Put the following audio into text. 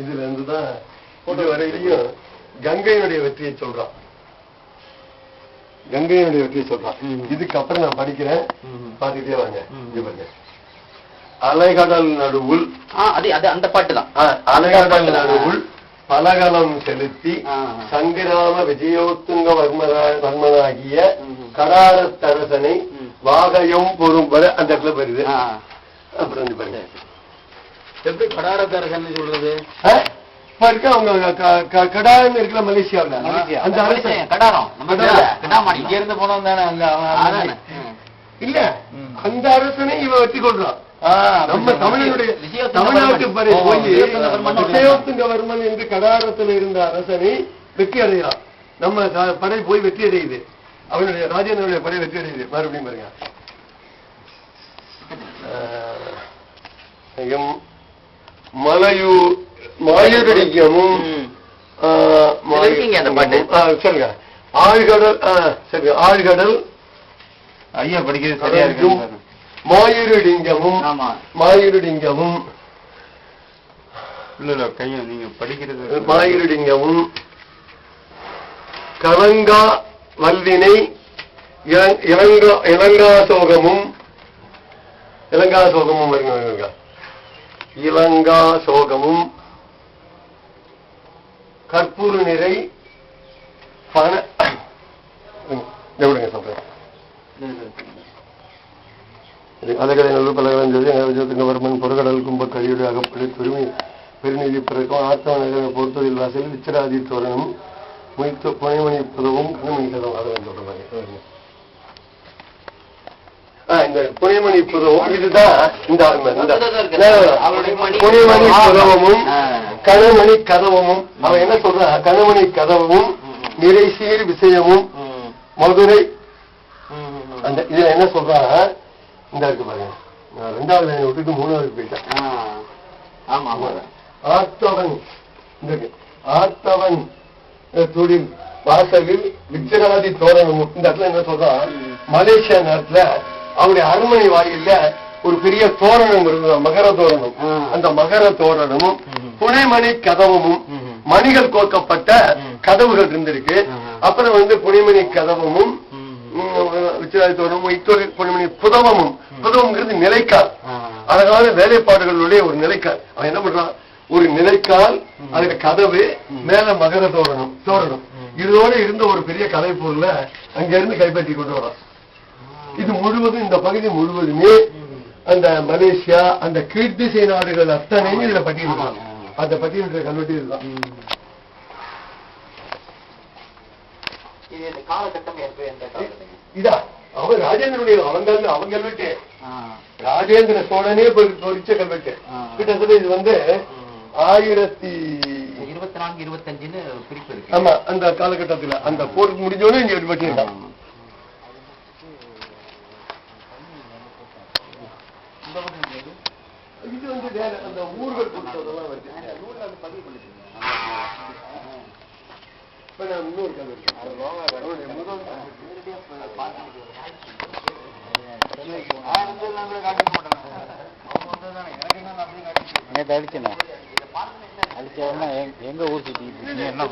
இதுல இருந்து தான் இது வரையிலையும் கங்கையினுடைய வெற்றியை சொல்றான் கங்கையினுடைய வெற்றியை சொல்றான். இதுக்கப்புறம் நான் படிக்கிறேன். பாத்துக்கிட்டே வாங்க பாருங்க அலைகடல் நடுவுள் அந்த பாட்டு தான் அலைகடல் நடுவுள் பலகலம் செலுத்தி. சங்கிராம விஜயோத்துங்க வர்மனா வர்மனாகிய. கடாரத்தரசனை. வாகையும் பொறும் வர அந்த இடத்துல வருது. அப்புறம் பாருங்க எப்படி கடாரத்தரசன் சொல்றது? இப்ப இருக்க அவங்க க- க- கடான்னு இருக்குல்ல மலேசியாவுல அந்த கடாரம். கடாரம். இங்க இருந்து போனோம் தானே. இல்ல. அந்த அரசனை இவன் வெற்றி கொள்றான் நம்ம தமிழனுடைய தமிழ்நாட்டு விஜயோத்துங்கவர்மன் என்று கடாரத்தில் இருந்த அரசனை வெற்றி அடைகிறான். நம்ம படை போய் வெற்றி அடையுது. அவனுடைய ராஜேந்திரனுடைய படை வெற்றி அடையுது. மறுபடியும் பாருங்க. மலையூர் மாயூரடிக்கமும் சொல்லுங்க ஆழ்கடல் ஆஹ், சரி ஆழ்கடல் ஐயா படிக்கிறது சரியா இருக்கு கடலும் மாயூரடிங்கமும் ஆமா. மாயூரடிங்கமும் இல்ல இல்ல கையா நீங்க படிக்கிறது மாயிருடிங்கவும் கலங்கா வல்வினை இளங்கா இளங்கா சோகமும் இளங்கா சோகமும் வருங்க. இலங்கா சோகமும் கற்பூர நிறை பண விடுங்க சொல்றேன். அலகலை நல்லூர் பலகலஞ்சது வர்மன் பொருகடல் கும்ப கழியுடைய அகப்படை பெருமை பெருநிதி பிறக்கும் ஆத்தவ நகர பொறுத்ததில் வாசல் விச்சராதி தோரணம் மொய்த்து புனைமணி புதவும் கணமணி கதவும். அதை சொல்ற மாதிரி. இந்த புனைமணி புதவும் இதுதான் இந்த புனைமணி புதவமும். கணமணி கதவமும். அவன் என்ன சொல்றான் கணமணி கதவமும் நிறை சீர் விஷயமும். மதுரை. அந்த இதுல என்ன சொல்றான் இந்த இருக்கு பாருங்க. நான் ரெண்டாவது லைன் விட்டுட்டு மூணாவது போயிட்டேன். ஆ. ஆமா ஆமா. ஆத்தவன் இந்த அஹ், தொழில் வாசலில் விச்சராதி தோரணமும் இந்த இடத்துல என்ன சொல்றான். மலேசியா நேரத்துல அவருடைய அரண்மனை வாயில்ல ஒரு பெரிய தோரணம் இருந்தது மகர தோரணம். அந்த மகர தோரணமும். புனைமணி கதவமும். மணிகள் கோர்க்கப்பட்ட ம். கதவுகள் இருந்திருக்கு. அப்புறம் வந்து புனைமணி கதவமும் புனைமணி புதவமும். புதவம்ங்கிறது நிலைக்கால். அழகான வேலைப்பாடுகளுடைய ஒரு நிலைக்கால். அவன் என்ன பண்றான்? ஒரு நிலைக்கால் அதுல கதவு மேல மகர தோரணம் தோரணம். இதோட இருந்த ஒரு பெரிய கலை பொருளை அங்க இருந்து கைப்பற்றி கொண்டு வரான். இது முழுவதும் இந்த பகுதி முழுவதுமே அந்த மலேசியா அந்த கீழ்த்திசை நாடுகள் அத்தனையும் இதுல பட்டியலிருக்காங்க அந்த பட்டியலிட்ட கல்வெட்டு இதுதான். இது இந்த காலகட்டம் எப்ப எந்த காலகட்டம் இதா அவன் ராஜேந்திரனுடைய அவங்க அவங்க கல்வெட்டு. ராஜேந்திர சோழனே பொறி- பொறிச்ச கல்வெட்டு. கிட்டத்தட்ட இது வந்து ஆயிரத்தி இருபத்தி நான்கு இருபத்தஞ்சுன்னு குறிப்பு இருக்கு. ஆமா அந்த காலகட்டத்துல. அந்த போர் முடிஞ்சோடனே இங்க ஒரு வெட்டியிருக்கான் ஆமா. இது வந்து வேற அந்த ஊர்கள் கொடுத்ததெல்லாம் வருது. இப்ப நான் இன்னொரு கல்வெட்டு அவருடைய முதல் நேற்று அடிச்சேன். அடிச்ச உடனே எங்க ஊர் சுத்தி என்ன